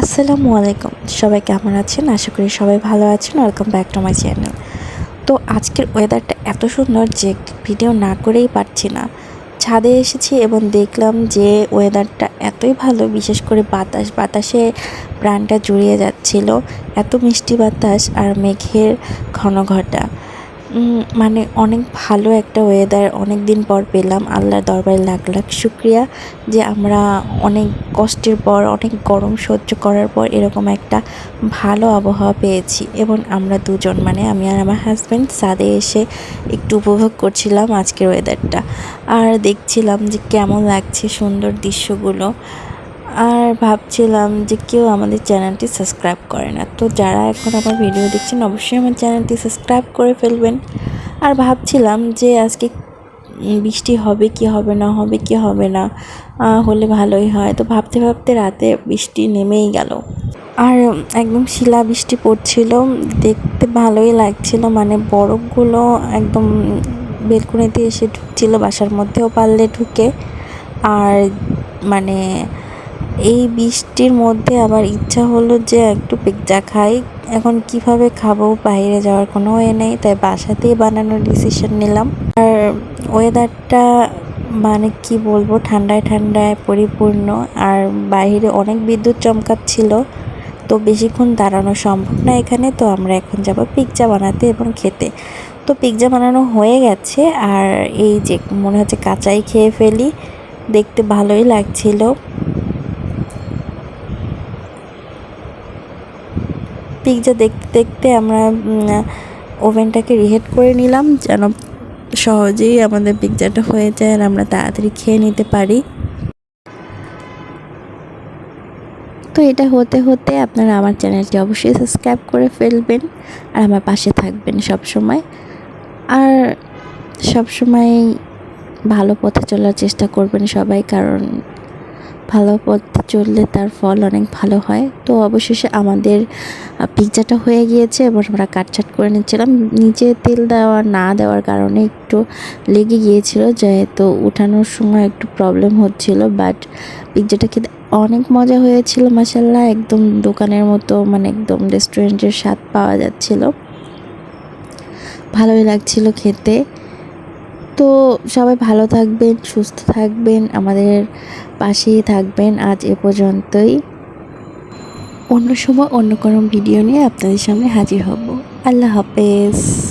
আসসালামু আলাইকুম। সবাই কেমন আছেন? আশা করি সবাই ভালো আছেন। Welcome back to my channel তো আজকের ওয়েদারটা এত সুন্দর যে ভিডিও না করেই পারছি না। ছাদে এসেছি এবং দেখলাম যে ওয়েদারটা এতই ভালো, বিশেষ করে বাতাস, বাতাসে প্রাণটা জুড়িয়ে যাচ্ছিল। এত মিষ্টি বাতাস আর মেঘের ঘন ঘটা মানে অনেক ভালো একটা ওয়েদার অনেক দিন পর পেলাম। আল্লাহর দরবারে লাখ লাখ শুক্রিয়া যে আমরা অনেক কষ্টের পর, অনেক গরম সহ্য করার পর এরকম একটা ভালো আবহাওয়া পেয়েছি এবং আমরা দুজন মানে আমি আর আমার হাজব্যান্ড সাদে এসে একটু উপভোগ করছিলাম আজকের ওয়েদারটা আর দেখছিলাম যে কেমন লাগছে সুন্দর দৃশ্যগুলো। আর ভাবছিলাম যে কেউ আমাদের চ্যানেলটি সাবস্ক্রাইব করে না। তো যারা এখন আমার ভিডিও দেখছেন, অবশ্যই আমার চ্যানেলটি সাবস্ক্রাইব করে ফেলবেন। আর ভাবছিলাম যে আজকে বৃষ্টি হবে, কি হবে না হবে, কি হবে না হলে ভালোই হয়। তো ভাবতে ভাবতে রাতে বৃষ্টি নেমেই গেল। আর একদম শিলা বৃষ্টি পড়ছিল, দেখতে ভালোই লাগছিল। মানে বরফগুলো একদম বেলকুনিতে এসে ঢুকছিল, বাসার মধ্যেও পারলে ঢুকে। আর মানে এই বৃষ্টির মধ্যে আবার ইচ্ছা হলো যে একটু পিৎজা খাই। এখন কীভাবে খাব বাইরে যাওয়ার কোনো ওয়ে নেই, তাই বাসাতেই বানানোর ডিসিশন নিলাম। আর ওয়েদারটা মানে কি বলব, ঠান্ডায় ঠান্ডায় পরিপূর্ণ। আর বাইরে অনেক বিদ্যুৎ চমকাচ্ছিল, তো বেশিক্ষণ দাঁড়ানো সম্ভব না এখানে, তো আমরা এখন যাব পিৎজা বানাতে এবং খেতে। তো পিৎজা বানানো হয়ে গেছে, আর এই যে মনে হচ্ছে কাঁচাই খেয়ে ফেলি, দেখতে ভালোই লাগছিল। পিৎজা দেখতে দেখতে আমরা ওভেনটাকে রিহেট করে নিলাম যেন সহজেই আমাদের পিৎজাটা হয়ে যায় আর আমরা তাড়াতাড়ি খেয়ে নিতে পারি। তো এটা হতে হতে আপনারা আমার চ্যানেলটি অবশ্যই সাবস্ক্রাইব করে ফেলবেন আর আমার পাশে থাকবেন সব সময় আর সব সময় ভালো পথে চলার চেষ্টা করবেন সবাই কারণ ভালো পথে চললে তার ফল অনেক ভালো হয়। তো অবশেষে আমাদের পিৎজাটা হয়ে গিয়েছে এবার আমরা কাটছাট করে নিচ্ছিলাম। নিচে তেল দেওয়া না দেওয়ার কারণে একটু লেগে গিয়েছিল, যেহেতু উঠানোর সময় একটু প্রবলেম হচ্ছিল বাট পিৎজাটা খেতে অনেক মজা হয়েছিল মাসাল্লাহ একদম দোকানের মতো মানে একদম রেস্টুরেন্টের স্বাদ পাওয়া যাচ্ছিল। ভালোই লাগছিল খেতে। তো সবাই ভালো থাকবেন, সুস্থ থাকবেন, আমাদের পাশেই থাকবেন আজ এ পর্যন্তই। অন্য সময় অন্য কোনো ভিডিও নিয়ে আপনাদের সামনে হাজির হব। আল্লাহ হাফেজ।